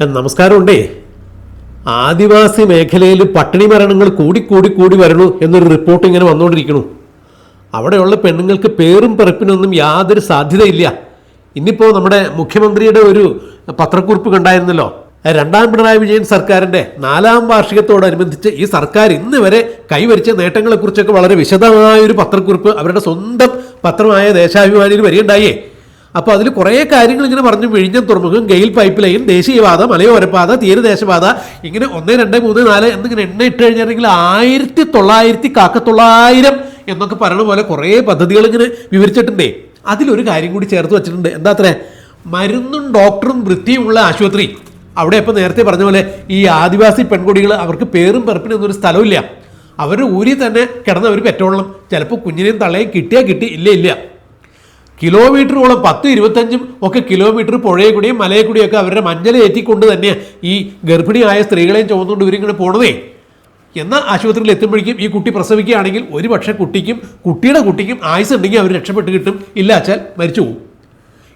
നമസ്കാരമുണ്ടേ. ആദിവാസി മേഖലയിൽ പട്ടിണി മരണങ്ങൾ കൂടി കൂടി കൂടി വരണു എന്നൊരു റിപ്പോർട്ട് ഇങ്ങനെ വന്നുകൊണ്ടിരിക്കണു അവിടെയുള്ള പെണ്ണുങ്ങൾക്ക് പേരും പിറപ്പിനൊന്നും യാതൊരു സാധ്യതയില്ല. ഇന്നിപ്പോൾ നമ്മുടെ മുഖ്യമന്ത്രിയുടെ ഒരു പത്രക്കുറിപ്പ് കണ്ടായിരുന്നല്ലോ. രണ്ടാം പിണറായി വിജയൻ സർക്കാരിന്റെ നാലാം വാർഷികത്തോടനുബന്ധിച്ച് ഈ സർക്കാർ ഇന്ന് വരെ കൈവരിച്ച നേട്ടങ്ങളെക്കുറിച്ചൊക്കെ വളരെ വിശദമായ ഒരു പത്രക്കുറിപ്പ് അവരുടെ സ്വന്തം പത്രമായ ദേശാഭിമാനിയിൽ വരികയുണ്ടായേ. അപ്പോൾ അതിൽ കുറേ കാര്യങ്ങൾ ഇങ്ങനെ പറഞ്ഞു വിഴിഞ്ഞം തുറമുഖം ഗെയിൽ പൈപ്പ് ലൈൻ ദേശീയപാത മലയോരപാത തീരദേശപാത ഇങ്ങനെ ഒന്ന് രണ്ട് മൂന്ന് നാല് എന്നിങ്ങനെ എണ്ണ ഇട്ട് കഴിഞ്ഞിട്ടുണ്ടെങ്കിൽ ആയിരത്തി തൊള്ളായിരത്തി കാക്കത്തൊള്ളായിരം എന്നൊക്കെ പറയണ പോലെ കുറേ പദ്ധതികൾ ഇങ്ങനെ വിവരിച്ചിട്ടുണ്ടേ. അതിലൊരു കാര്യം കൂടി ചേർത്ത് വെച്ചിട്ടുണ്ട്. എന്താ അത്രേ? മരുന്നും ഡോക്ടറും വൃത്തിയുമുള്ള ആശുപത്രി. അവിടെ ഇപ്പോൾ നേരത്തെ പറഞ്ഞ പോലെ ഈ ആദിവാസി പെൺകുടികൾ അവർക്ക് പേരും പെറുപ്പിനും ഒരു സ്ഥലമില്ല അവരുടെ ഊരിൽ തന്നെ കിടന്ന് അവർ പെറ്റോളണം. ചിലപ്പോൾ കുഞ്ഞിനെയും തള്ളയും കിട്ടിയാൽ കിട്ടി ഇല്ല ഇല്ല. കിലോമീറ്ററോളം പത്ത് ഇരുപത്തഞ്ചും ഒക്കെ കിലോമീറ്റർ പുഴയെ കൂടിയും മലയെ കൂടിയൊക്കെ അവരുടെ മഞ്ഞൾ ഏറ്റിക്കൊണ്ട് തന്നെ ഈ ഗർഭിണിയായ സ്ത്രീകളെയും ചുമന്നുകൊണ്ട് ഇവരിങ്ങനെ പോണതേ. എന്നാൽ ആശുപത്രിയിൽ എത്തുമ്പോഴേക്കും ഈ കുട്ടി പ്രസവിക്കുകയാണെങ്കിൽ ഒരു പക്ഷേ കുട്ടിക്കും കുട്ടിയുടെ കുട്ടിക്കും ആയുസ് ഉണ്ടെങ്കിൽ അവർ രക്ഷപ്പെട്ട് കിട്ടും. ഇല്ല വെച്ചാൽ മരിച്ചു പോകും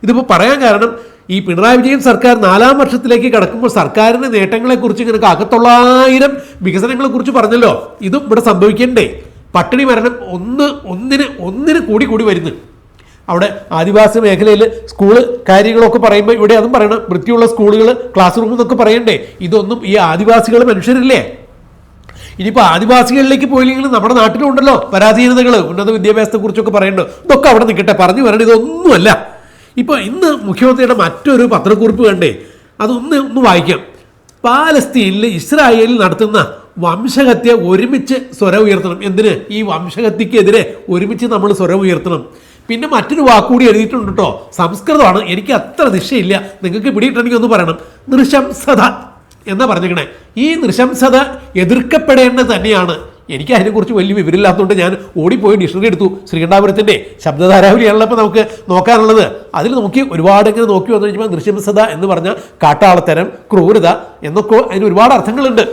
ഇതിപ്പോൾ പറയാൻ കാരണം ഈ പിണറായി വിജയൻ സർക്കാർ നാലാം വർഷത്തിലേക്ക് കടക്കുമ്പോൾ സർക്കാരിന്റെ നേട്ടങ്ങളെക്കുറിച്ച് ഇങ്ങനെ അകത്തൊള്ളായിരം വികസനങ്ങളെക്കുറിച്ച് പറഞ്ഞല്ലോ. ഇതും ഇവിടെ സംഭവിക്കണ്ടേ. പട്ടിണി മരണം ഒന്ന് ഒന്നിന് ഒന്നിന് കൂടി കൂടി വരുന്നു. അവിടെ ആദിവാസി മേഖലയിൽ സ്കൂൾ കാര്യങ്ങളൊക്കെ പറയുമ്പോൾ ഇവിടെ അതും പറയണം. വൃത്തിയുള്ള സ്കൂളുകൾ ക്ലാസ് റൂം എന്നൊക്കെ പറയണ്ടേ. ഇതൊന്നും ഈ ആദിവാസികൾ മനുഷ്യരില്ലേ? ഇനിയിപ്പോൾ ആദിവാസികളിലേക്ക് പോയില്ലെങ്കിലും നമ്മുടെ നാട്ടിലുണ്ടല്ലോ പരാധീനതകൾ ഉന്നത വിദ്യാഭ്യാസത്തെക്കുറിച്ചൊക്കെ പറയണ്ടോ. ഇതൊക്കെ അവിടെ നിൽക്കട്ടെ പറഞ്ഞു വരണം ഇതൊന്നുമല്ല. ഇപ്പോൾ ഇന്ന് മുഖ്യമന്ത്രിയുടെ മറ്റൊരു പത്രക്കുറിപ്പ് കണ്ടേ. അതൊന്ന് ഒന്ന് വായിക്കാം. പാലസ്തീനിൽ ഇസ്രായേലിൽ നടത്തുന്ന വംശഹത്യ ഒരുമിച്ച് സ്വരം ഉയർത്തണം. എന്തിന്? ഈ വംശഹത്യക്കെതിരെ ഒരുമിച്ച് നമ്മൾ സ്വരം ഉയർത്തണം. പിന്നെ മറ്റൊരു വാക്കുകൂടി എഴുതിയിട്ടുണ്ട് കേട്ടോ. സംസ്കൃതമാണ്. എനിക്ക് അത്ര നിശയില്ല നിങ്ങൾക്ക് പിടിയിട്ടുണ്ടെങ്കിൽ ഒന്ന് പറയണം. നൃശംസത എന്നാ പറഞ്ഞിരിക്കണേ ഈ നൃശംസത എതിർക്കപ്പെടേണ്ടത് തന്നെയാണ്. എനിക്ക് അതിനെക്കുറിച്ച് വലിയ വിവരമില്ലാത്തതുകൊണ്ട് ഞാൻ ഓടിപ്പോയി ഡിക്ഷണറി എടുത്തു. ശ്രീകണ്ഠാപുരത്തിന്റെ ശബ്ദധാരാവലിയാണല്ലോ ഇപ്പോൾ നമുക്ക് നോക്കാനുള്ളത്. അതിൽ നോക്കി ഒരുപാട് ഇങ്ങനെ നോക്കി വന്നു കഴിഞ്ഞാൽ നൃശംസത എന്ന് പറഞ്ഞാൽ കാട്ടാളത്തരം ക്രൂരത എന്നൊക്കെ അതിന് ഒരുപാട് അർത്ഥങ്ങളുണ്ട്.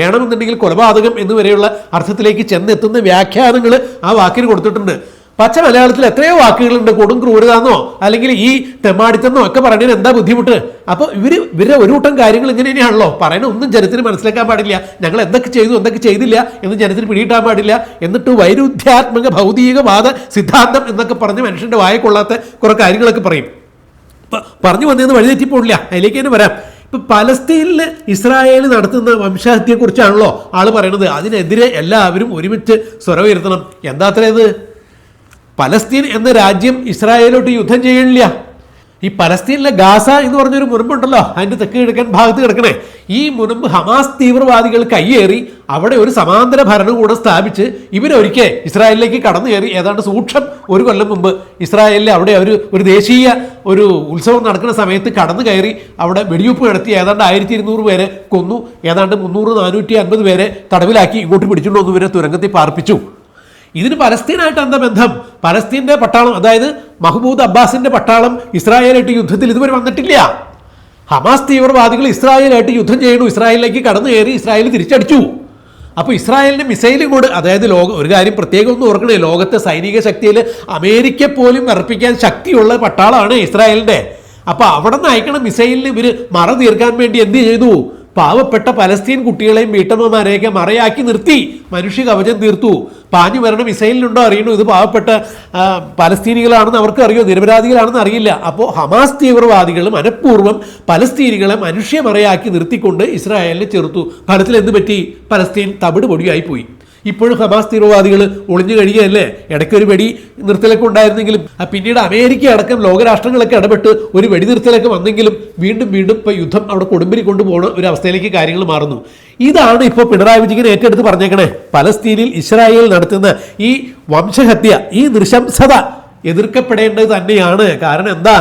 വേണമെന്നുണ്ടെങ്കിൽ കൊലപാതകം എന്നുവരെയുള്ള അർത്ഥത്തിലേക്ക് ചെന്നെത്തുന്ന വ്യാഖ്യാനങ്ങൾ ആ വാക്കിന് കൊടുത്തിട്ടുണ്ട്. പച്ച മലയാളത്തിൽ എത്രയോ വാക്കുകളുണ്ട് കൊടും ക്രൂരത എന്നോ അല്ലെങ്കിൽ ഈ തെമ്മാടിത്തെന്നോ ഒക്കെ പറയുന്നതിന് എന്താ ബുദ്ധിമുട്ട്? അപ്പോൾ ഇവർ ഇവരുടെ ഒരു കൂട്ടം കാര്യങ്ങൾ ഇങ്ങനെ തന്നെയാണല്ലോ. പറയണ ഒന്നും ജനത്തിന് മനസ്സിലാക്കാൻ പാടില്ല. ഞങ്ങൾ എന്തൊക്കെ ചെയ്തു എന്തൊക്കെ ചെയ്തില്ല എന്ന് ജനത്തിന് പിടിയിട്ടാൻ പാടില്ല. എന്നിട്ട് വൈരുദ്ധ്യാത്മക ഭൗതികവാദ സിദ്ധാന്തം എന്നൊക്കെ പറഞ്ഞ് മനുഷ്യന്റെ വായ കൊള്ളാത്ത കുറേ കാര്യങ്ങളൊക്കെ പറയും. പറഞ്ഞു വന്നതെന്ന് വഴിതെറ്റിപ്പോടില്ല അതിലേക്ക് തന്നെ വരാം. ഇപ്പൊ പലസ്തീനിൽ ഇസ്രായേൽ നടത്തുന്ന വംശഹത്യയെക്കുറിച്ചാണല്ലോ ആൾ പറയുന്നത് അതിനെതിരെ എല്ലാവരും ഒരുമിച്ച് സ്വരവുയർത്തണം എന്താ അത്രയത് പലസ്തീൻ എന്ന രാജ്യം ഇസ്രായേലോട്ട് യുദ്ധം ചെയ്യണില്ല. ഈ പലസ്തീനിലെ ഗാസ എന്ന് പറഞ്ഞൊരു മുനമ്പുണ്ടല്ലോ അതിന്റെ തെക്ക് കിഴക്കൻ ഭാഗത്ത് കിടക്കണേ. ഈ മുനമ്പ് ഹമാസ് തീവ്രവാദികൾ കയ്യേറി അവിടെ ഒരു സമാന്തര ഭരണകൂടം സ്ഥാപിച്ച് ഇവരൊരിക്കൽ ഇസ്രായേലിലേക്ക് കടന്നു കയറി ഏതാണ്ട് സൂക്ഷം ഒരു കൊല്ലം മുമ്പ് ഇസ്രായേലിലെ അവിടെ അവർ ഒരു ദേശീയ ഒരു ഉത്സവം നടക്കുന്ന സമയത്ത് കടന്നു കയറി അവിടെ വെടിവെപ്പ് നടത്തി ഏതാണ്ട് ആയിരത്തി ഇരുന്നൂറ് പേരെ കൊന്നു. ഏതാണ്ട് മുന്നൂറ് നാനൂറ്റി അൻപത് പേരെ തടവിലാക്കി ഇങ്ങോട്ട് പിടിച്ചുകൊണ്ട് വന്നു ഇവരെ തുരങ്കത്തിൽ പാർപ്പിച്ചു. ഇതിന് പലസ്തീനായിട്ട് എന്താ ബന്ധം? പലസ്തീന്റെ പട്ടാളം അതായത് മഹ്മൂദ് അബ്ബാസിന്റെ പട്ടാളം ഇസ്രായേലായിട്ട് യുദ്ധത്തിൽ ഇതുവരെ വന്നിട്ടില്ല. ഹമാസ് തീവ്രവാദികൾ ഇസ്രായേലായിട്ട് യുദ്ധം ചെയ്യണു ഇസ്രായേലിലേക്ക് കടന്നു കയറി ഇസ്രായേൽ തിരിച്ചടിച്ചു. അപ്പോൾ ഇസ്രായേലിന് മിസൈലും കൂടെ അതായത് ലോക ഒരു കാര്യം പ്രത്യേകം ഒന്നും ഓർക്കണേ ലോകത്തെ സൈനിക ശക്തിയിൽ അമേരിക്ക പോലും വിറപ്പിക്കാൻ ശക്തിയുള്ള പട്ടാളമാണ് ഇസ്രായേലിന്റെ. അപ്പോൾ അവിടെ നിന്ന് അയക്കണ മിസൈലിന് ഇവർ മറ തീർക്കാൻ വേണ്ടി എന്ത് ചെയ്തു? പാവപ്പെട്ട പലസ്തീൻ കുട്ടികളെയും വീട്ടമ്മമാരെയൊക്കെ മറയാക്കി നിർത്തി. മനുഷ്യ കവചം തീർത്തു. പാഞ്ഞു വരണം ഇസ്രയേലിനുണ്ടോ അറിയണോ ഇത് പാവപ്പെട്ട പലസ്തീനികളാണെന്ന് അവർക്ക് അറിയോ? നിരപരാധികളാണെന്ന് അറിയില്ല. അപ്പോൾ ഹമാസ് തീവ്രവാദികൾ മനഃപൂർവം പലസ്തീനികളെ മനുഷ്യ മറയാക്കി നിർത്തിക്കൊണ്ട് ഇസ്രായേലിനെ ചെറുത്തു. ഫലത്തിൽ എന്ത് പറ്റി? പലസ്തീൻ തവിട് പൊടിയായി പോയി. ഇപ്പോഴും ഹമാസ് തീവ്രവാദികൾ ഒളിഞ്ഞു കഴിയുകയല്ലേ? ഇടയ്ക്ക് ഒരു വെടി നിർത്തലൊക്കെ ഉണ്ടായിരുന്നെങ്കിലും പിന്നീട് അമേരിക്ക അടക്കം ലോകരാഷ്ട്രങ്ങളൊക്കെ ഇടപെട്ട് ഒരു വെടിനിർത്തലൊക്കെ വന്നെങ്കിലും വീണ്ടും വീണ്ടും ഇപ്പോൾ യുദ്ധം അവിടെ കൊടുമ്പിരി കൊണ്ടുപോകുന്ന ഒരു അവസ്ഥയിലേക്ക് കാര്യങ്ങൾ മാറുന്നു. ഇതാണ് ഇപ്പോൾ പിണറായി വിജയൻ ഏറ്റെടുത്ത് പറഞ്ഞേക്കണേ. പലസ്തീനിൽ ഇസ്രായേൽ നടത്തുന്ന ഈ വംശഹത്യ ഈ നൃശംസത എതിർക്കപ്പെടേണ്ടത് തന്നെയാണ്. കാരണം എന്താ?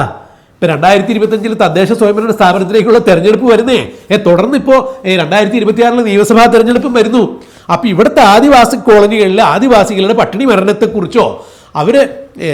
ഇപ്പൊ രണ്ടായിരത്തി ഇരുപത്തഞ്ചിൽ തദ്ദേശ സ്വയംഭരണ സ്ഥാപനത്തിലേക്കുള്ള തെരഞ്ഞെടുപ്പ് വരുന്നേ. ഏ തുടർന്ന് ഇപ്പോൾ രണ്ടായിരത്തി ഇരുപത്തിയാറിൽ നിയമസഭാ തെരഞ്ഞെടുപ്പും വരുന്നു. അപ്പൊ ഇവിടുത്തെ ആദിവാസി കോളനികളിലെ ആദിവാസികളുടെ പട്ടിണി മരണത്തെക്കുറിച്ചോ അവർ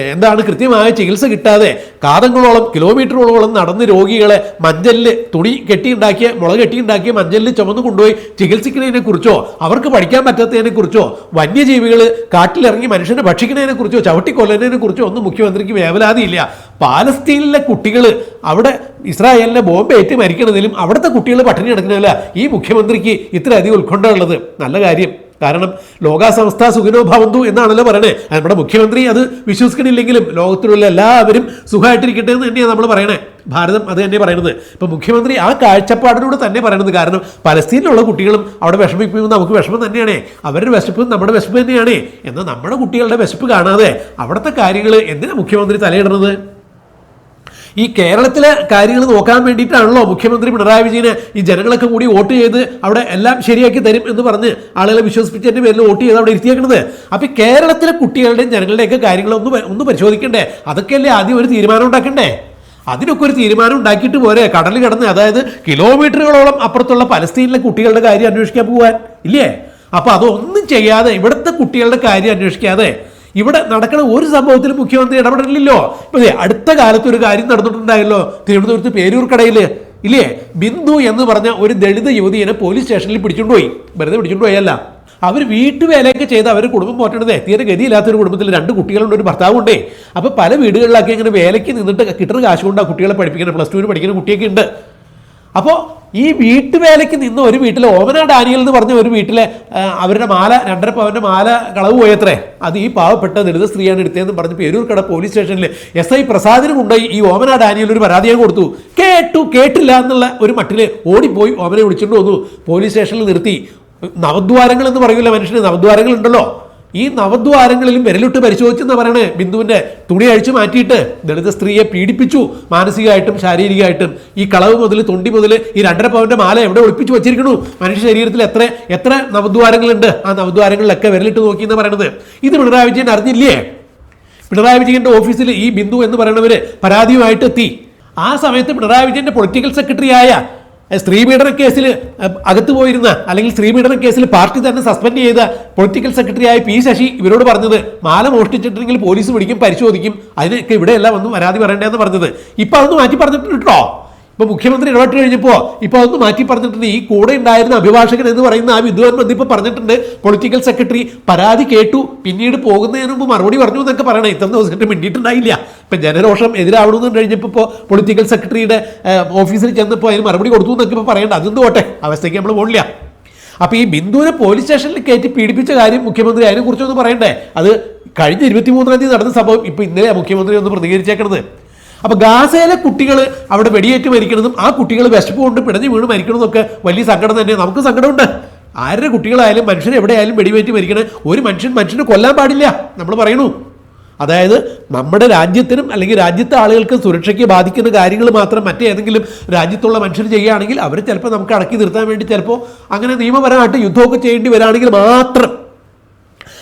എന്താണ് കൃത്യമായ ചികിത്സ കിട്ടാതെ കാതങ്ങളോളം കിലോമീറ്ററുകളോളം നടന്ന് രോഗികളെ മഞ്ചലിൽ തുണി കെട്ടിയുണ്ടാക്കിയ മുള കെട്ടിയുണ്ടാക്കിയ മഞ്ചലിൽ ചുമന്ന് കൊണ്ടുപോയി ചികിത്സിക്കുന്നതിനെ കുറിച്ചോ അവർക്ക് പഠിക്കാൻ പറ്റാത്തതിനെ കുറിച്ചോ വന്യജീവികൾ കാട്ടിലിറങ്ങി മനുഷ്യനെ ഭക്ഷിക്കുന്നതിനെ കുറിച്ചോ ചവിട്ടിക്കൊല്ലുന്നതിനെ കുറിച്ചോ ഒന്നും മുഖ്യമന്ത്രിക്ക് വേവലാതിയില്ല പാലസ്തീനിലെ കുട്ടികൾ അവിടെ ഇസ്രായേലിനെ ബോംബേറ്റ് മരിക്കുന്നതിലും അവിടുത്തെ കുട്ടികൾ പട്ടിണി കിടക്കുന്നതില്ല ഈ മുഖ്യമന്ത്രിക്ക് ഇത്രയധികം ഉത്കണ്ഠ ഉള്ളത് നല്ല കാര്യം. കാരണം ലോകാസംസ്ഥ സുഖിനോ ഭവന്തു എന്നാണല്ലോ പറയണേ. നമ്മുടെ മുഖ്യമന്ത്രി അത് വിശ്വസിക്കണില്ലെങ്കിലും ലോകത്തിലുള്ള എല്ലാവരും സുഖമായിട്ടിരിക്കട്ടെ എന്ന് തന്നെയാണ് നമ്മൾ പറയണേ. ഭാരതം അത് തന്നെ പറയുന്നത് ഇപ്പം മുഖ്യമന്ത്രി ആ കാഴ്ചപ്പാടിലൂടെ തന്നെ പറയണത് കാരണം പലസ്തീനിലുള്ള കുട്ടികളും അവിടെ വിഷമിപ്പിക്കുമ്പോൾ നമുക്ക് വിഷമം തന്നെയാണ്. അവരുടെ വിശപ്പും നമ്മുടെ വിശപ്പ് തന്നെയാണ്. എന്നാൽ നമ്മുടെ കുട്ടികളുടെ വിശപ്പ് കാണാതെ അവിടുത്തെ കാര്യങ്ങൾ എന്തിനാണ് മുഖ്യമന്ത്രി തലയിടുന്നത്? ഈ കേരളത്തിലെ കാര്യങ്ങൾ നോക്കാൻ വേണ്ടിയിട്ടാണല്ലോ മുഖ്യമന്ത്രി പിണറായി വിജയന് ഈ ജനങ്ങളൊക്കെ കൂടി വോട്ട് ചെയ്ത് അവിടെ എല്ലാം ശരിയാക്കി തരും എന്ന് പറഞ്ഞ് ആളുകളെ വിശ്വസിപ്പിച്ചതിന്റെ പേരിൽ വോട്ട് ചെയ്ത് അവിടെ ഇരുത്തിയേക്കുന്നത്. അപ്പം കേരളത്തിലെ കുട്ടികളുടെയും ജനങ്ങളുടെയൊക്കെ കാര്യങ്ങൾ ഒന്ന് ഒന്ന് പരിശോധിക്കണ്ടേ? അതൊക്കെയല്ലേ ആദ്യം ഒരു തീരുമാനം ഉണ്ടാക്കണ്ടേ? അതിനൊക്കെ ഒരു തീരുമാനം ഉണ്ടാക്കിയിട്ട് പോരെ? കടൽ കിടന്ന് അതായത് കിലോമീറ്ററുകളോളം അപ്പുറത്തുള്ള പലസ്തീനിലെ കുട്ടികളുടെ കാര്യം അന്വേഷിക്കാൻ പോകാൻ ഇല്ലേ? അപ്പോൾ അതൊന്നും ചെയ്യാതെ ഇവിടുത്തെ കുട്ടികളുടെ കാര്യം അന്വേഷിക്കാതെ ഇവിടെ നടക്കുന്ന ഒരു സംഭവത്തിൽ മുഖ്യമന്ത്രി ഇടപെടലില്ലല്ലോ. ഇപ്പൊ അടുത്ത കാലത്ത് ഒരു കാര്യം നടന്നിട്ടുണ്ടായല്ലോ. തിരുവനന്തപുരത്ത് പേരൂർക്കടയിൽ ഇല്ലേ? ബിന്ദു എന്ന് പറഞ്ഞ ഒരു ദളിത് യുവതിയെ പോലീസ് സ്റ്റേഷനിൽ പിടിച്ചുകൊണ്ടുപോയി. വെറുതെ പിടിച്ചുകൊണ്ടുപോയല്ല അവർ വീട്ടുവേലയൊക്കെ ചെയ്ത് അവർ കുടുംബം പോറ്റണത് തീരെ ഗതിയില്ലാത്തൊരു കുടുംബത്തിൽ രണ്ട് കുട്ടികളുണ്ട് ഒരു ഭർത്താവുണ്ടേ. അപ്പോൾ പല വീടുകളിലൊക്കെ ഇങ്ങനെ വേലയ്ക്ക് നിന്നിട്ട് കിട്ടുന്ന കാശ് കൊണ്ട് ആ കുട്ടികളെ പഠിപ്പിക്കുന്ന പ്ലസ് ടുവിന് പഠിക്കുന്ന കുട്ടിയൊക്കെ ഉണ്ട്. അപ്പോൾ ഈ വീട്ടുവേലയ്ക്ക് നിന്ന് ഒരു വീട്ടിലെ ഓമന ഡാനിയൽ എന്ന് പറഞ്ഞ ഒരു വീട്ടിലെ അവരുടെ മാല രണ്ടര പവന്റെ മാല കളവ് പോയത്രേ അത് ഈ പാവപ്പെട്ട ദളിത സ്ത്രീയാണ് എടുത്തതെന്ന് പറഞ്ഞ് പേരൂർക്കട പോലീസ് സ്റ്റേഷനിൽ എസ് ഐ പ്രസാദിനും ഉണ്ടായി. ഈ ഓമന ഡാനിയൽ ഒരു പരാതിയാൻ കൊടുത്തു. കേട്ടു കേട്ടില്ല എന്നുള്ള ഒരു മട്ടിൽ ഓടിപ്പോയി ഓമനെ വിളിച്ചുകൊണ്ട് വന്നു. പോലീസ് സ്റ്റേഷനിൽ നിർത്തി. നവദ്വാരങ്ങൾ എന്ന് പറയൂല മനുഷ്യന് നവദ്വാരങ്ങൾ ഉണ്ടല്ലോ. ഈ നവദ്വാരങ്ങളിലും വിരലിട്ട് പരിശോധിച്ചെന്ന് പറയണേ. ബിന്ദുവിന്റെ തുണി അഴിച്ചു മാറ്റിയിട്ട് ദളിത സ്ത്രീയെ പീഡിപ്പിച്ചു. മാനസികമായിട്ടും ശാരീരികമായിട്ടും. ഈ കളവ് മുതൽ തൊണ്ടി മുതൽ ഈ രണ്ടര പവന്റെ മാല എവിടെ ഒളിപ്പിച്ചു വെച്ചിരിക്കണു? മനുഷ്യ ശരീരത്തിൽ എത്ര എത്ര നവദ്വാരങ്ങളുണ്ട്? ആ നവദ്വാരങ്ങളിലൊക്കെ വിരലിട്ട് നോക്കി എന്ന് പറയണത്. ഇത് പിണറായി വിജയൻ അറിഞ്ഞില്ലേ? പിണറായി വിജയന്റെ ഓഫീസിൽ ഈ ബിന്ദു എന്ന് പറയുന്നവര് പരാതിയുമായിട്ട് എത്തി ആ സമയത്ത് പിണറായി വിജയന്റെ പൊളിറ്റിക്കൽ സെക്രട്ടറിയായ എഹ്, സ്ത്രീപീഡന കേസിൽ അകത്തു പോയിരുന്ന അല്ലെങ്കിൽ സ്ത്രീപീഡന കേസിൽ പാർട്ടി തന്നെ സസ്പെൻഡ് ചെയ്ത പൊളിറ്റിക്കൽ സെക്രട്ടറിയായ പി ശശി ഇവരോട് പറഞ്ഞത് മാല മോഷ്ടിച്ചിട്ടുണ്ടെങ്കിൽ പോലീസ് പിടിക്കും പരിശോധിക്കും അതിനൊക്കെ ഇവിടെയല്ല വന്ന് പരാതി പറയേണ്ടതെന്ന് പറഞ്ഞത്. ഇപ്പം അതൊന്ന് മാറ്റി പറഞ്ഞിട്ടുണ്ട്? കേട്ടോ ഇപ്പൊ മുഖ്യമന്ത്രി ഇടപെട്ട് കഴിഞ്ഞപ്പോ ഇപ്പൊ അതൊന്ന് മാറ്റി പറഞ്ഞിട്ടുണ്ട്. ഈ കൂടെ ഉണ്ടായിരുന്ന അഭിഭാഷകൻ എന്ന് പറയുന്ന ആ വിദ്വാൻ ഇപ്പൊ പറഞ്ഞിട്ടുണ്ട്. പൊളിറ്റിക്കൽ സെക്രട്ടറി പരാതി കേട്ടു. പിന്നീട് പോകുന്നതിന് മുമ്പ് മറുപടി പറഞ്ഞു എന്നൊക്കെ പറയണം. ഇത്ര ദിവസമായിട്ട് മിണ്ടിയിട്ടുണ്ടായില്ല. ഇപ്പൊ ജനരോഷം എതിരാവണമെന്ന് കഴിഞ്ഞപ്പോൾ പൊളിറ്റിക്കൽ സെക്രട്ടറിയുടെ ഓഫീസിൽ ചെന്നപ്പോൾ അതിന് മറുപടി കൊടുത്തു എന്നൊക്കെ ഇപ്പോൾ പറയേണ്ട. അതെന്ത് പോട്ടെ അവസ്ഥയ്ക്ക് നമ്മൾ പോകില്ല അപ്പോൾ ഈ ബിന്ദുവിനെ പോലീസ് സ്റ്റേഷനിൽ കയറ്റി പീഡിപ്പിച്ച കാര്യം മുഖ്യമന്ത്രി അതിനെക്കുറിച്ചൊന്ന് പറയണ്ടേ? അത് കഴിഞ്ഞ ഇരുപത്തിമൂന്നാം തീയതി നടന്ന സംഭവം. ഇപ്പോൾ ഇന്നലെ മുഖ്യമന്ത്രി ഒന്ന് പ്രതികരിച്ചേക്കണത്. അപ്പോൾ ഗാസയിലെ കുട്ടികൾ അവിടെ വെടിയേറ്റ് മരിക്കണതും ആ കുട്ടികൾ വിശപ്പ് കൊണ്ട് പിടഞ്ഞു വീണ് മരിക്കണതൊക്കെ വലിയ സങ്കടം തന്നെ. നമുക്ക് സങ്കടമുണ്ട്. ആരുടെ കുട്ടികളായാലും മനുഷ്യൻ എവിടെയായാലും വെടിവേറ്റ് മരിക്കണ? ഒരു മനുഷ്യൻ മനുഷ്യനെ കൊല്ലാൻ പാടില്ല. നമ്മൾ പറയണു. അതായത് നമ്മുടെ രാജ്യത്തിനും അല്ലെങ്കിൽ രാജ്യത്തെ ആളുകൾക്ക് സുരക്ഷയ്ക്ക് ബാധിക്കുന്ന കാര്യങ്ങൾ മാത്രം മറ്റേതെങ്കിലും രാജ്യത്തുള്ള മനുഷ്യർ ചെയ്യുകയാണെങ്കിൽ അവർ ചിലപ്പോൾ നമുക്ക് അടക്കി നിർത്താൻ വേണ്ടി ചിലപ്പോൾ അങ്ങനെ നിയമപരമായിട്ട് യുദ്ധമൊക്കെ ചെയ്യേണ്ടി വരാണെങ്കിൽ മാത്രം.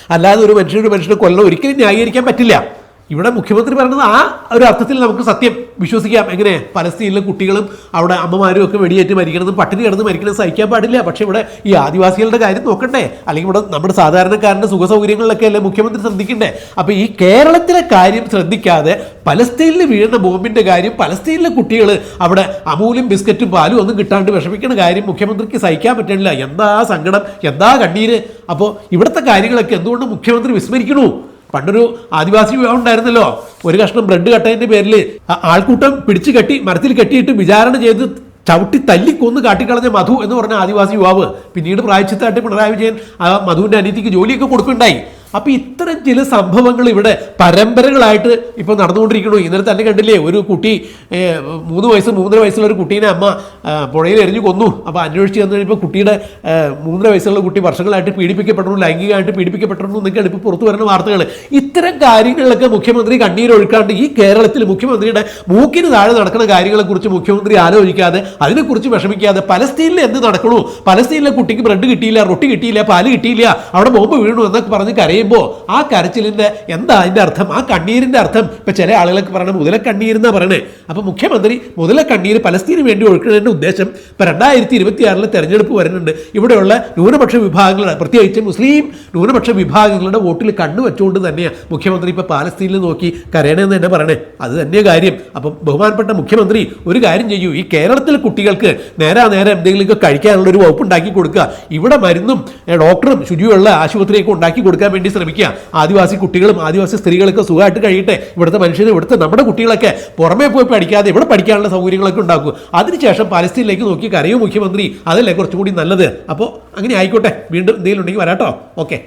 അല്ലാതെ ഒരു മനുഷ്യനൊരു മനുഷ്യനെ കൊല്ലണം? ഒരിക്കലും ന്യായീകരിക്കാൻ പറ്റില്ല. ഇവിടെ മുഖ്യമന്ത്രി പറയുന്നത് ആ ഒരു അർത്ഥത്തിൽ നമുക്ക് സത്യം വിശ്വസിക്കാം. എങ്ങനെ? പലസ്തീനിലെ കുട്ടികളും അവിടെ അമ്മമാരും ഒക്കെ വെടിയേറ്റ് മരിക്കണതും പട്ടിണി കിടന്ന് മരിക്കണത് സഹിക്കാൻ പാടില്ല. പക്ഷേ ഇവിടെ ഈ ആദിവാസികളുടെ കാര്യം നോക്കണ്ടേ? അല്ലെങ്കിൽ ഇവിടെ നമ്മുടെ സാധാരണക്കാരന്റെ സുഖ സൗകര്യങ്ങളിലൊക്കെ അല്ലേ മുഖ്യമന്ത്രി ശ്രദ്ധിക്കണ്ടേ? അപ്പോൾ ഈ കേരളത്തിലെ കാര്യം ശ്രദ്ധിക്കാതെ പലസ്തീനിൽ വീഴുന്ന ബോംബിന്റെ കാര്യം പലസ്തീനിലെ കുട്ടികൾ അവിടെ അമൂലും ബിസ്ക്കറ്റും പാലും ഒന്നും കിട്ടാണ്ട് വിഷമിക്കുന്ന കാര്യം മുഖ്യമന്ത്രിക്ക് സഹിക്കാൻ പറ്റണില്ല. എന്താ സങ്കടം? എന്താ കണ്ണീര്? അപ്പോൾ ഇവിടുത്തെ കാര്യങ്ങളൊക്കെ എന്തുകൊണ്ട് മുഖ്യമന്ത്രി വിസ്മരിക്കണു? പണ്ടൊരു ആദിവാസി വിവാഹം ഉണ്ടായിരുന്നല്ലോ. ഒരു കഷ്ണം ബ്രെഡ് കട്ടതിന്റെ പേരിൽ ആൾക്കൂട്ടം പിടിച്ചു കെട്ടി മരത്തിൽ കെട്ടിയിട്ട് വിചാരണ ചെയ്ത് ചവിട്ടി തല്ലിക്കൊന്ന് കാട്ടിക്കളഞ്ഞ മധു എന്ന് പറഞ്ഞ ആദിവാസി യുവാവ് പിന്നീട് പ്രായച്ചിത്തായിട്ട് പിണറായി വിജയൻ ആ മധുവിന്റെ അനീതിക്ക് ജോലിയൊക്കെ കൊടുക്കുന്നുണ്ടായി അപ്പൊ ഇത്തരം ചില സംഭവങ്ങൾ ഇവിടെ പരമ്പരകളായിട്ട് ഇപ്പൊ നടന്നുകൊണ്ടിരിക്കണു ഇന്നലെ തന്നെ കണ്ടില്ലേ ഒരു കുട്ടി മൂന്ന് വയസ്സ് മൂന്നര വയസ്സുള്ള ഒരു കുട്ടീനെ അമ്മ പുഴയിൽ എറിഞ്ഞു കൊന്നു. അപ്പോൾ അന്വേഷിച്ച് തന്നു കഴിഞ്ഞപ്പോൾ കുട്ടിയുടെ മൂന്നര വയസ്സുള്ള കുട്ടി വർഷങ്ങളായിട്ട് പീഡിപ്പിക്കപ്പെടുന്നു ലൈംഗികമായിട്ട് പീഡിപ്പിക്കപ്പെടുന്നു എന്നൊക്കെയാണ് ഇപ്പോൾ പുറത്തു വരുന്ന വാർത്തകൾ ഇത്തരം കാര്യങ്ങളിലൊക്കെ മുഖ്യമന്ത്രി കണ്ണീരൊഴുക്കാണ്ട് ഈ കേരളത്തിൽ മുഖ്യമന്ത്രിയുടെ മൂക്കിന് താഴെ നടക്കുന്ന കാര്യങ്ങളെക്കുറിച്ച് മുഖ്യമന്ത്രി ആലോചിക്കാതെ അതിനെക്കുറിച്ച് വിഷമിക്കാതെ പലസ്തീനിൽ എന്ത് നടക്കണു? പലസ്തീനിലെ കുട്ടിക്ക് ബ്രെഡ് കിട്ടിയില്ല റൊട്ടി കിട്ടിയില്ല പാൽ കിട്ടിയില്ല അവിടെ ബോംബ് വീണു എന്നൊക്കെ പറഞ്ഞ് കരയും കരയുമ്പോൾ ആ കരച്ചിലിന്റെ എന്താ അതിന്റെ അർത്ഥം? ആ കണ്ണീരിന്റെ അർത്ഥം. ഇപ്പം ചില ആളുകളൊക്കെ പറയണത് മുതല കണ്ണീരെന്നാ പറയണേ. അപ്പോൾ മുഖ്യമന്ത്രി മുതല കണ്ണീര് പലസ്തീന് വേണ്ടി ഒഴുക്കുന്നതിന്റെ ഉദ്ദേശം ഇപ്പം രണ്ടായിരത്തി ഇരുപത്തിയാറിലെ തെരഞ്ഞെടുപ്പ് വരുന്നുണ്ട്. ഇവിടെയുള്ള ന്യൂനപക്ഷ വിഭാഗങ്ങളുടെ പ്രത്യേകിച്ച് മുസ്ലിം ന്യൂനപക്ഷ വിഭാഗങ്ങളുടെ വോട്ടിൽ കണ്ണു വെച്ചുകൊണ്ട് തന്നെയാണ് മുഖ്യമന്ത്രി ഇപ്പോൾ പാലസ്തീനിൽ നോക്കി കരയണമെന്ന് തന്നെ പറയണേ. അത് തന്നെ കാര്യം. അപ്പം ബഹുമാനപ്പെട്ട മുഖ്യമന്ത്രി ഒരു കാര്യം ചെയ്യൂ. ഈ കേരളത്തിലെ കുട്ടികൾക്ക് നേരാ നേരെ എന്തെങ്കിലുമൊക്കെ കഴിക്കാനുള്ള ഒരു വകുപ്പ് ഉണ്ടാക്കി കൊടുക്കുക. ഇവിടെ മരുന്നും ഡോക്ടറും ശുചിയുള്ള ആശുപത്രിയൊക്കെ ഉണ്ടാക്കി കൊടുക്കാൻ വേണ്ടി ശ്രമിക്കുക. ആദിവാസി കുട്ടികളും ആദിവാസി സ്ത്രീകളൊക്കെ സുഖമായിട്ട് കഴിയട്ടെ. ഇവിടുത്തെ മനുഷ്യർ ഇവിടുത്തെ നമ്മുടെ കുട്ടികളൊക്കെ പുറമേ പോയി പഠിക്കാതെ ഇവിടെ പഠിക്കാനുള്ള സൗകര്യങ്ങളൊക്കെ ഉണ്ടാക്കും. അതിനുശേഷം പാലസ്തീനിലേക്ക് നോക്കി കരയോ മുഖ്യമന്ത്രി അതല്ലേ കുറച്ചുകൂടി നല്ലത്? അപ്പോൾ അങ്ങനെ ആയിക്കോട്ടെ. വീണ്ടും എന്തെങ്കിലും ഉണ്ടെങ്കിൽ വരാട്ടോ. ഓക്കെ.